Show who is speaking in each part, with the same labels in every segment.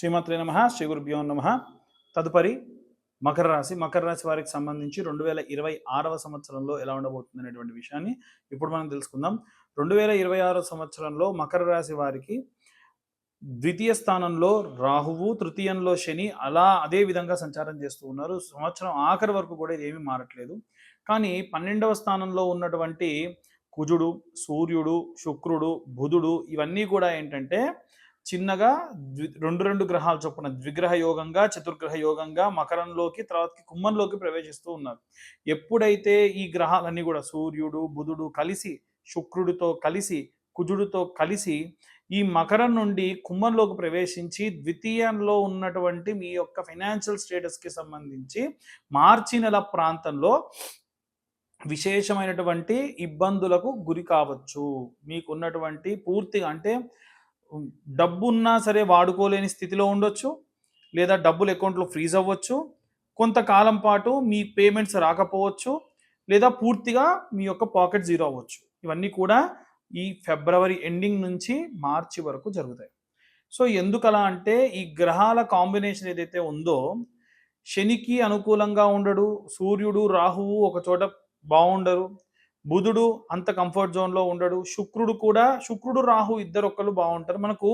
Speaker 1: శ్రీమాత్రే నమ శ్రీ గురుభ్యో నమ. తదుపరి మకర రాశి. మకర రాశి వారికి సంబంధించి రెండు వేల ఇరవై ఆరవ సంవత్సరంలో ఎలా ఉండబోతుంది అనేటువంటి విషయాన్ని ఇప్పుడు మనం తెలుసుకుందాం. రెండు వేల ఇరవై ఆరవ సంవత్సరంలో మకర రాశి వారికి ద్వితీయ స్థానంలో రాహువు తృతీయంలో శని అలా అదే విధంగా సంచారం చేస్తూ ఉన్నారు. సంవత్సరం ఆఖరి వరకు కూడా ఇది ఏమీ మారట్లేదు. కానీ పన్నెండవ స్థానంలో ఉన్నటువంటి కుజుడు సూర్యుడు శుక్రుడు బుధుడు ఇవన్నీ కూడా ఏంటంటే చిన్నగా ద్వి రెండు రెండు గ్రహాలు చొప్పున ద్విగ్రహ యోగంగా చతుర్గ్రహ యోగంగా మకరంలోకి తర్వాతకి కుంభంలోకి ప్రవేశిస్తూ ఉన్నారు. ఎప్పుడైతే ఈ గ్రహాలన్నీ కూడా సూర్యుడు బుధుడు కలిసి శుక్రుడితో కలిసి కుజుడితో కలిసి ఈ మకరం నుండి కుంభంలోకి ప్రవేశించి ద్వితీయంలో ఉన్నటువంటి మీ యొక్క ఫైనాన్షియల్ స్టేటస్కి సంబంధించి మార్చి నెల ప్రాంతంలో విశేషమైనటువంటి ఇబ్బందులకు గురి కావచ్చు. మీకున్నటువంటి పూర్తిగా అంటే డబ్బు ఉన్నా సరే వాడుకోలేని స్థితిలో ఉండొచ్చు లేదా డబ్బులు అకౌంట్లో ఫ్రీజ్ అవ్వచ్చు కొంతకాలం పాటు మీ పేమెంట్స్ రాకపోవచ్చు లేదా పూర్తిగా మీ యొక్క పాకెట్ జీరో అవ్వచ్చు. ఇవన్నీ కూడా ఈ ఫిబ్రవరి ఎండింగ్ నుంచి మార్చి వరకు జరుగుతాయి. సో ఎందుకలా అంటే ఈ గ్రహాల కాంబినేషన్ ఏదైతే ఉందో శనికి అనుకూలంగా ఉండడు సూర్యుడు రాహువు ఒక చోట బాగుండరు బుధుడు అంత కంఫర్ట్ జోన్లో ఉండడు. శుక్రుడు కూడా శుక్రుడు రాహు ఇద్దరు ఒక్కరు బాగుంటారు. మనకు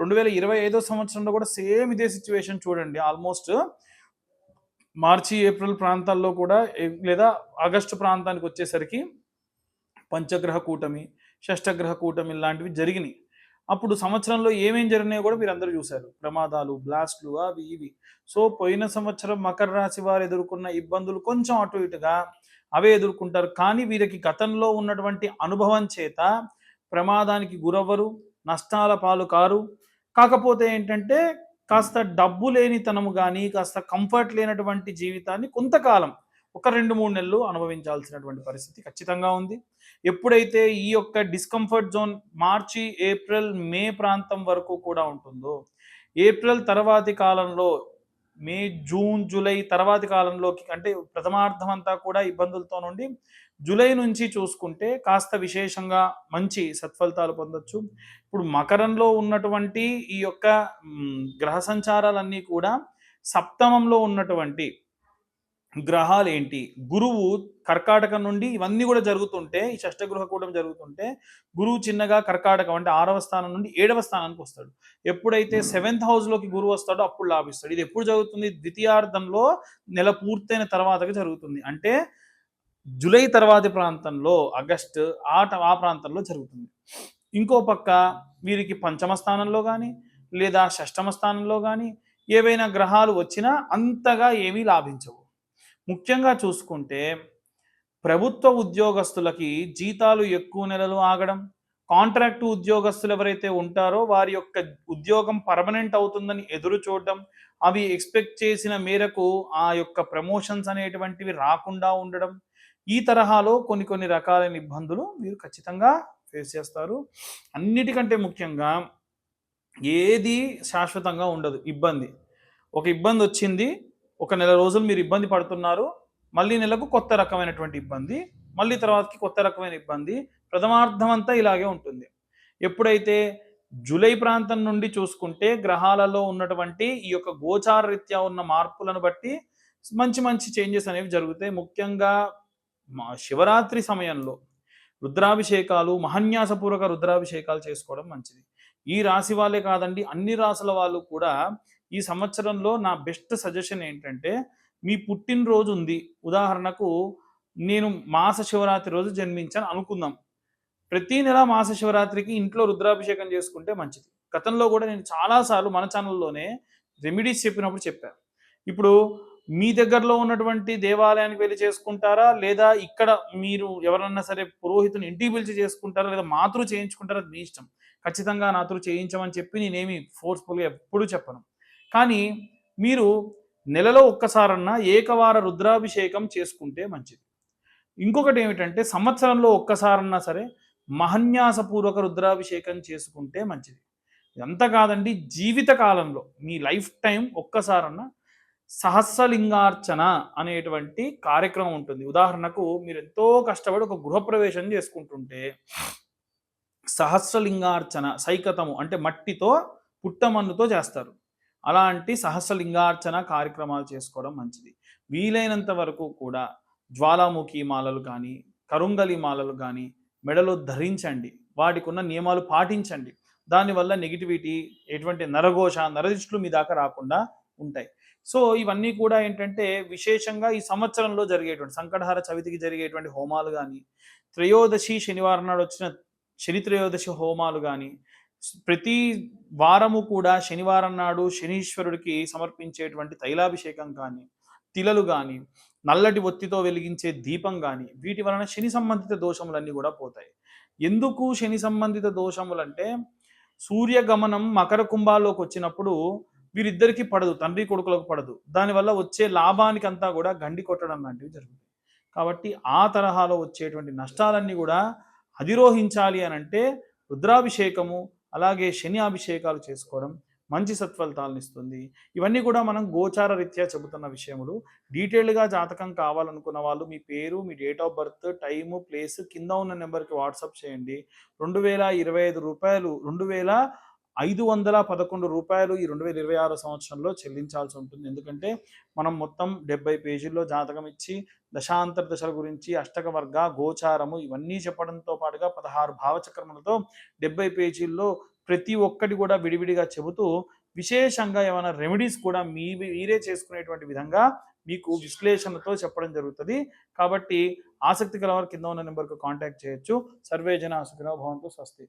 Speaker 1: రెండు వేల ఇరవై ఐదో సంవత్సరంలో కూడా సేమ్ ఇదే సిచ్యువేషన్ చూడండి. ఆల్మోస్ట్ మార్చి ఏప్రిల్ ప్రాంతాల్లో కూడా లేదా ఆగస్టు ప్రాంతానికి వచ్చేసరికి పంచగ్రహ కూటమి షష్టగ్రహ కూటమి లాంటివి జరిగినాయి. అప్పుడు సంవత్సరంలో ఏమేం జరిగినాయో కూడా మీరు అందరూ చూశారు. ప్రమాదాలు బ్లాస్ట్లు అవి ఇవి. సో పోయిన సంవత్సరం మకర రాశి వారు ఎదుర్కొన్న ఇబ్బందులు కొంచెం అటు ఇటుగా అవే ఎదుర్కొంటారు. కానీ వీరికి గతంలో ఉన్నటువంటి అనుభవం చేత ప్రమాదానికి గురవ్వరు నష్టాల పాలు కారు. కాకపోతే ఏంటంటే కాస్త డబ్బు లేనితనము కానీ కాస్త కంఫర్ట్ లేనటువంటి జీవితాన్ని కొంతకాలం ఒక రెండు మూడు నెలలు అనుభవించాల్సినటువంటి పరిస్థితి ఖచ్చితంగా ఉంది. ఎప్పుడైతే ఈ యొక్క discomfort zone March April May ప్రాంతం వరకు కూడా ఉంటుందో ఏప్రిల్ తర్వాతి కాలంలో మే జూన్ జూలై తర్వాతి కాలంలోకి అంటే ప్రథమార్థం అంతా కూడా ఇబ్బందులతో నుండి జూలై నుంచి చూసుకుంటే కాస్త విశేషంగా మంచి సత్ఫలితాలు పొందొచ్చు. ఇప్పుడు మకరంలో ఉన్నటువంటి ఈ యొక్క గ్రహ సంచారాలన్నీ కూడా సప్తమంలో ఉన్నటువంటి గ్రహాలు ఏంటి గురువు కర్కాటకం నుండి ఇవన్నీ కూడా జరుగుతుంటే ఈ షష్టగృహ కూటం జరుగుతుంటే గురువు చిన్నగా కర్కాటకం అంటే ఆరవ స్థానం నుండి ఏడవ స్థానానికి వస్తాడు. ఎప్పుడైతే సెవెంత్ హౌస్లోకి గురువు వస్తాడో అప్పుడు లాభిస్తాడు. ఇది ఎప్పుడు జరుగుతుంది? ద్వితీయార్థంలో నెల పూర్తయిన తర్వాతగా జరుగుతుంది. అంటే జూలై తర్వాతి ప్రాంతంలో ఆగస్ట్ ఆ ఆ ప్రాంతంలో జరుగుతుంది. ఇంకో పక్క వీరికి పంచమ స్థానంలో కానీ లేదా షష్టమ స్థానంలో కానీ ఏవైనా గ్రహాలు వచ్చినా అంతగా ఏమీ లాభించవు. ముఖ్యంగా చూసుకుంటే ప్రభుత్వ ఉద్యోగస్తులకి జీతాలు ఎక్కువ నెలలు ఆగడం కాంట్రాక్టు ఉద్యోగస్తులు ఎవరైతే ఉంటారో వారి యొక్క ఉద్యోగం పర్మనెంట్ అవుతుందని ఎదురు చూడడం అవి ఎక్స్పెక్ట్ చేసిన మేరకు ఆ యొక్క ప్రమోషన్స్ అనేటువంటివి రాకుండా ఉండడం ఈ తరహాలో కొన్ని కొన్ని రకాలైన ఇబ్బందులు మీరు ఖచ్చితంగా ఫేస్ చేస్తారు. అన్నిటికంటే ముఖ్యంగా ఏది శాశ్వతంగా ఉండదు ఇబ్బంది. ఒక ఇబ్బంది వచ్చింది ఒక నెల రోజులు మీరు ఇబ్బంది పడుతున్నారు మళ్ళీ నెలకు కొత్త రకమైనటువంటి ఇబ్బంది మళ్ళీ తర్వాతకి కొత్త రకమైన ఇబ్బంది ప్రథమార్థం అంతా ఇలాగే ఉంటుంది. ఎప్పుడైతే జూలై ప్రాంతం నుండి చూసుకుంటే గ్రహాలలో ఉన్నటువంటి ఈ యొక్క గోచార రీత్యా ఉన్న మార్పులను బట్టి మంచి మంచి చేంజెస్ అనేవి జరుగుతాయి. ముఖ్యంగా మా శివరాత్రి సమయంలో రుద్రాభిషేకాలు మహన్యాసపూర్వక రుద్రాభిషేకాలు చేసుకోవడం మంచిది. ఈ రాశి వాళ్ళే కాదండి అన్ని రాసుల వాళ్ళు కూడా ఈ సంవత్సరంలో నా బెస్ట్ సజెషన్ ఏంటంటే మీ పుట్టినరోజు ఉంది ఉదాహరణకు నేను మాస శివరాత్రి రోజు జన్మించాను అనుకుందాం. ప్రతి నెల మాస శివరాత్రికి ఇంట్లో రుద్రాభిషేకం చేసుకుంటే మంచిది. గతంలో కూడా నేను చాలాసార్లు మన ఛానల్లోనే రెమెడీస్ చెప్పినప్పుడు చెప్పాను ఇప్పుడు మీ దగ్గరలో ఉన్నటువంటి దేవాలయానికి వెళ్ళి చేసుకుంటారా? లేదా ఇక్కడ మీరు ఎవరన్నా సరే పురోహితుని ఇంటికి పిలిచి చేసుకుంటారా? లేదా మాతృ చేయించుకుంటారా? అది మీ ఇష్టం. ఖచ్చితంగా నాతృ చేయించమని చెప్పి నేనేమి ఫోర్స్ఫుల్గా ఎప్పుడూ చెప్పను. కానీ మీరు నెలలో ఒక్కసారన్నా ఏకవార రుద్రాభిషేకం చేసుకుంటే మంచిది. ఇంకొకటి ఏమిటంటే సంవత్సరంలో ఒక్కసారన్నా సరే మహన్యాసపూర్వక రుద్రాభిషేకం చేసుకుంటే మంచిది. ఎంత కాదండి జీవిత కాలంలో మీ లైఫ్ టైం ఒక్కసారన్నా సహస్రలింగార్చన అనేటువంటి కార్యక్రమం ఉంటుంది. ఉదాహరణకు మీరు ఎంతో కష్టపడి ఒక గృహప్రవేశం చేసుకుంటుంటే సహస్రలింగార్చన సైకతము అంటే మట్టితో పుట్టమన్నుతో చేస్తారు. అలాంటి సహస్రలింగార్చన కార్యక్రమాలు చేసుకోవడం మంచిది. వీలైనంత వరకు కూడా జ్వాలాముఖి మాలలు కానీ కరుంగలి మాలలు కానీ మెడలో ధరించండి. వాటికి ఉన్న నియమాలు పాటించండి. దానివల్ల నెగిటివిటీ ఎటువంటి నరఘోష నరదిష్టులు మీ దాకా రాకుండా ఉంటాయి. సో ఇవన్నీ కూడా ఏంటంటే విశేషంగా ఈ సంవత్సరంలో జరిగేటువంటి సంకటహార చవితికి జరిగేటువంటి హోమాలు కానీ త్రయోదశి శనివారం నాడు వచ్చిన శని త్రయోదశి హోమాలు కానీ ప్రతి వారము కూడా శనివారం నాడు శనీశ్వరుడికి సమర్పించేటువంటి తైలాభిషేకం కానీ తిలలు కానీ నల్లటి ఒత్తితో వెలిగించే దీపం కానీ వీటి వలన శని సంబంధిత దోషములన్నీ కూడా పోతాయి. ఎందుకు శని సంబంధిత దోషములంటే సూర్యగమనం మకర కుంభాల్లోకి వచ్చినప్పుడు వీరిద్దరికీ పడదు తండ్రి కొడుకులకు పడదు. దానివల్ల వచ్చే లాభానికి అంతా కూడా గండి కొట్టడం లాంటివి జరుగుతుంది కాబట్టి ఆ తరహాలో వచ్చేటువంటి నష్టాలన్నీ కూడా అధిరోహించాలి అని అంటే రుద్రాభిషేకము అలాగే శని అభిషేకాలు చేసుకోవడం మంచి సత్ఫలితాలను ఇస్తుంది. ఇవన్నీ కూడా మనం గోచార రీత్యా చెబుతున్న విషయములు. డీటెయిల్డ్గా జాతకం కావాలనుకున్న వాళ్ళు మీ పేరు మీ date of birth time place కింద ఉన్న నెంబర్కి వాట్సాప్ చేయండి. రెండు వేల ఇరవై ఐదు రూపాయలు రెండు వేల ఐదు వందల పదకొండు రూపాయలు ఈ రెండు వేల ఇరవై ఆరు సంవత్సరంలో చెల్లించాల్సి ఉంటుంది. ఎందుకంటే మనం మొత్తం డెబ్బై పేజీల్లో జాతకం ఇచ్చి దశాంతర దశల గురించి అష్టక వర్గ గోచారము ఇవన్నీ చెప్పడంతో పాటుగా పదహారు భావచక్రములతో డెబ్బై పేజీల్లో ప్రతి ఒక్కటి కూడా విడివిడిగా చెబుతూ విశేషంగా ఏమైనా రెమెడీస్ కూడా మీ మీరే చేసుకునేటువంటి విధంగా మీకు విశ్లేషణతో చెప్పడం జరుగుతుంది. కాబట్టి ఆసక్తి గలవారు కింద ఉన్న నెంబర్కు కాంటాక్ట్ చేయొచ్చు. సర్వే జన సుఖినో భవంతు స్వస్తి.